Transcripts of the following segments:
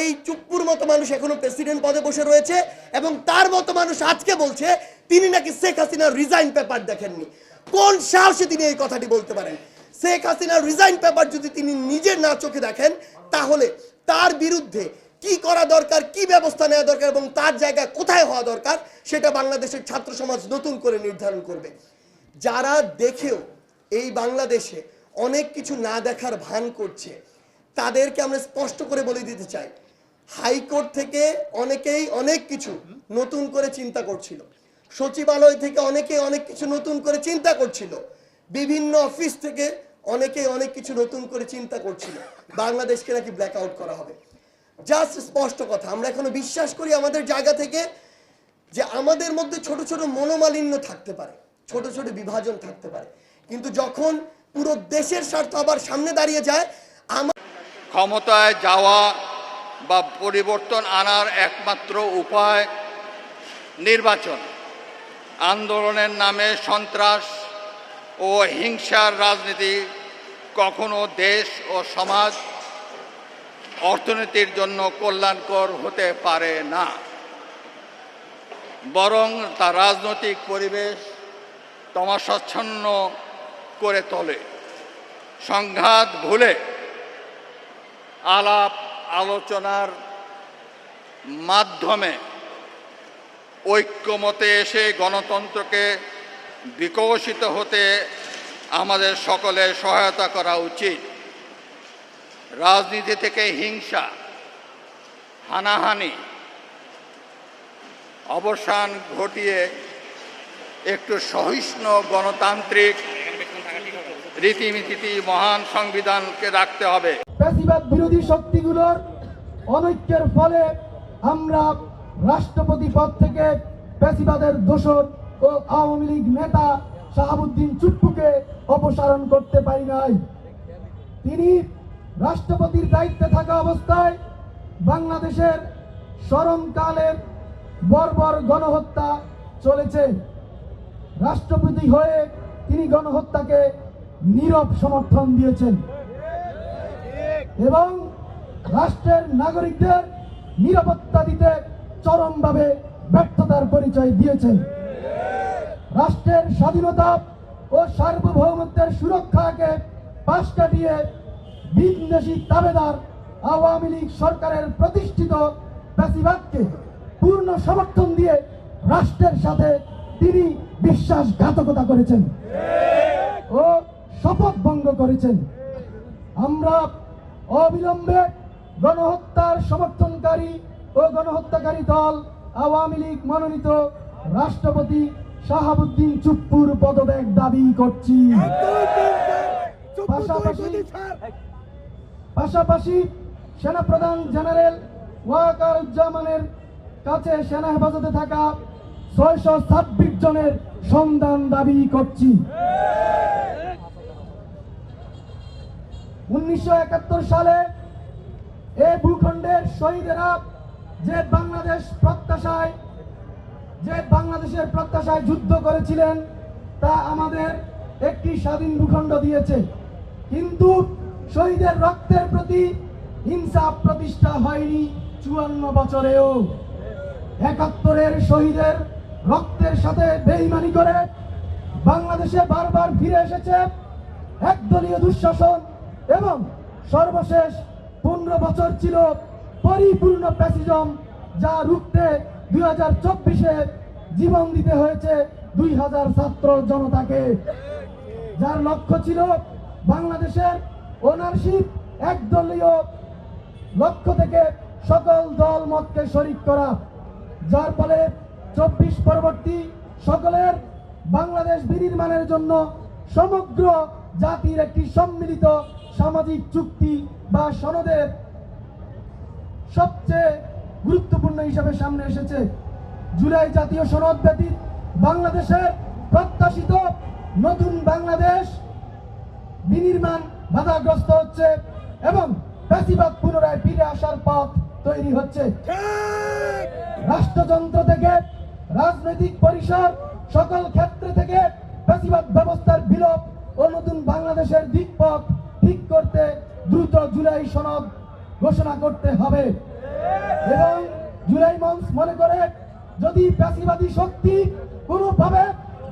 এই চুপ্পুর মতো মানুষ এখনও প্রেসিডেন্ট পদে বসে রয়েছে এবং তার মতো মানুষ আজকে বলছে, তিনি নাকি শেখ হাসিনার রিজাইন পেপার দেখেননি। কোন সাহসে তিনি এই কথাটি বলতে পারেন? শেখ হাসিনার রিজাইন পেপার যদি তিনি নিজের না চোখে দেখেন, তাহলে তার বিরুদ্ধে কি করা দরকার, কি ব্যবস্থা নেওয়া দরকার এবং তার জায়গা কোথায় হওয়া দরকার, সেটা বাংলাদেশের ছাত্র সমাজ নতুন করে নির্ধারণ করবে। যারা দেখেও এই বাংলাদেশে অনেক কিছু না দেখার ভান করছে, তাদেরকে আমরা স্পষ্ট করে বলে দিতে চাই হাইকোর্ট থেকে অনেকেই অনেক কিছু নতুন করে চিন্তা করছিল। সচিবালয় থেকে অনেকে অনেক কিছু নতুন করে চিন্তা করছিল। বিভিন্ন অফিস থেকে অনেকে অনেক কিছু নতুন করে চিন্তা করছিল। বাংলাদেশকে নাকি ব্ল্যাক আউট করা হবে। জাস্ট স্পষ্ট কথা, আমরা এখনও বিশ্বাস করি আমাদের জায়গা থেকে যে আমাদের মধ্যে ছোট ছোট মনোমালিন্য থাকতে পারে, ছোট ছোট বিভাজন থাকতে পারে। কিন্তু যখন পুরো দেশের স্বার্থ আবার সামনে দাঁড়িয়ে যায়, আমার ক্ষমতায় যাওয়া বা পরিবর্তন আনার একমাত্র উপায় নির্বাচন। আন্দোলনের নামে সন্ত্রাস ও হিংসার রাজনীতি কখনো দেশ ও সমাজ অর্থনীতির জন্য কল্যাণকর হতে পারে না। বরং তা রাজনৈতিক পরিবেশ তমাশাচ্ছন্ন করে তোলে। সংঘাত ভুলে আলাপ আলোচনার মাধ্যমে ঐক্যমতে এসে গণতন্ত্রকে বিকশিত হতে আমাদের সকলে সহায়তা করা উচিত। রাজনীতি থেকে হিংসা, হানাহানি, অবসান ঘটিয়ে একটু সহিষ্ণু গণতান্ত্রিক রীতিনীতি মহান সংবিধানকে রাখতে হবে। ফ্যাসিবাদ বিরোধী শক্তিগুলোর অনৈক্যের ফলে আমরা রাষ্ট্রপতি পদ থেকে ফ্যাসিবাদের দোষর ও আওয়ামী লীগ নেতা শাহাবুদ্দিন চুপ্পুকে অপসারণ করতে পারি নাই। তিনি রাষ্ট্রপতির দায়িত্বে থাকা অবস্থায় বাংলাদেশের স্মরণকালের বর্বর গণহত্যা চলেছে। রাষ্ট্রপতি হয়ে তিনি গণহত্যাকে নীরব সমর্থন দিয়েছেন। এবং রাষ্ট্রের নাগরিকদের নিরাপত্তা দিতে চরমভাবে ব্যর্থতার পরিচয় দিয়েছেন রাষ্ট্রের স্বাধীনতা ও সার্বভৌমত্বের সুরক্ষাকে পাশ কাটিয়ে বিদেশি তাবেদার আওয়ামী লীগ সরকারের প্রতিষ্ঠিত প্যাসিবাদকে পূর্ণ সমর্থন দিয়ে রাষ্ট্রের সাথে তিনি বিশ্বাসঘাতকতা করেছেন ও শপথ ভঙ্গ করেছেন। আমরা অবিলম্বে গণহত্যার সমর্থনকারী ও গণহত্যাকারী দল আওয়ামী লীগ মনোনীত রাষ্ট্রপতি শাহাবুদ্দিন চুপ্পুর পদত্যাগ দাবি করছি। পাশাপাশি সেনাপ্রধান জেনারেল ওয়াকারুজ্জামানের কাছে সেনা হেফাজতে থাকা ছয়শো ছাব্বিশ জনের সন্ধান দাবি করছি। উনিশশো একাত্তর সালে এ ভূখণ্ডের শহীদেরা যে বাংলাদেশ প্রত্যাশায়, যে বাংলাদেশের প্রত্যাশায় যুদ্ধ করেছিলেন, তা আমাদের একটি স্বাধীন ভূখণ্ড দিয়েছে। কিন্তু শহীদের রক্তের প্রতি হিংসা প্রতিষ্ঠা হয়নি চুয়ান্ন বছরেও। একাত্তরের শহীদের রক্তের সাথে বেইমানি করে বাংলাদেশে বারবার ফিরে এসেছে একদলীয় দুঃশাসন এবং সর্বশেষ পনেরো বছর ছিল পরিপূর্ণ প্যাসিজম যা রুখতে দুই হাজার চব্বিশে জীবন দিতে হয়েছে দুই হাজার ছাত্র জনতাকে। যার লক্ষ্য ছিল বাংলাদেশের ওনারশিপ একদলীয় লক্ষ্য থেকে সকল দল মতকে শরিক করা। যার ফলে চব্বিশ পরবর্তী সকলের বাংলাদেশ বিনির্মাণের জন্য সমগ্র জাতির একটি সম্মিলিত সামাজিক চুক্তি বা সনদের সবচেয়ে গুরুত্বপূর্ণ হিসাবে সামনে এসেছে। জুলাই জাতীয় সনদ ব্যতীত বাংলাদেশের প্রত্যাশিত নতুন বাংলাদেশ বিনির্মাণ বাধাগ্রস্ত হচ্ছে এবং প্যাসিবাদ পুনরায় ফিরে আসার পথ তৈরি হচ্ছে। রাষ্ট্রযন্ত্র থেকে রাজনৈতিক পরিসর, সকল ক্ষেত্রে থেকে প্যাসিবাদ ব্যবস্থার বিলোপ ও নতুন বাংলাদেশের দিকপথ ঠিক করতে দ্রুত জুলাই সনদ ঘোষণা করতে হবে। এবং জুলাই মঞ্চ মনে করে, যদি প্যাসিবাদী শক্তি কোনোভাবে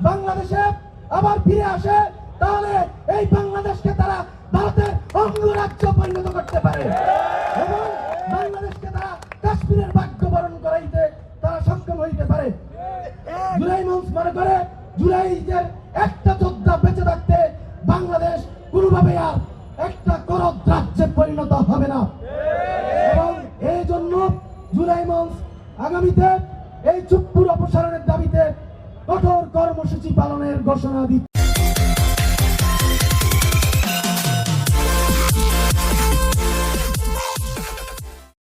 বাংলাদেশে আবার ফিরে আসে, তাহলে এই বাংলাদেশকে তারা ভারতের অঙ্গরাজ্য পরিণত করতে পারে। এবং বাংলাদেশকে তারা কাশ্মীরের ভাগ্য বরণ করাইতে তারা সক্ষম হইতে পারে। জুলাই মঞ্চ মনে করে, জুলাইদের একটা যোদ্ধা বেঁচে থাকতে বাংলাদেশ কোনোভাবে আর হবে না। এবং এই জন্য জুলাই মাস আগামীতে এই চুপ্পুর অপসারণের দাবিতে কঠোর কর্মসূচি পালনের ঘোষণা দিচ্ছে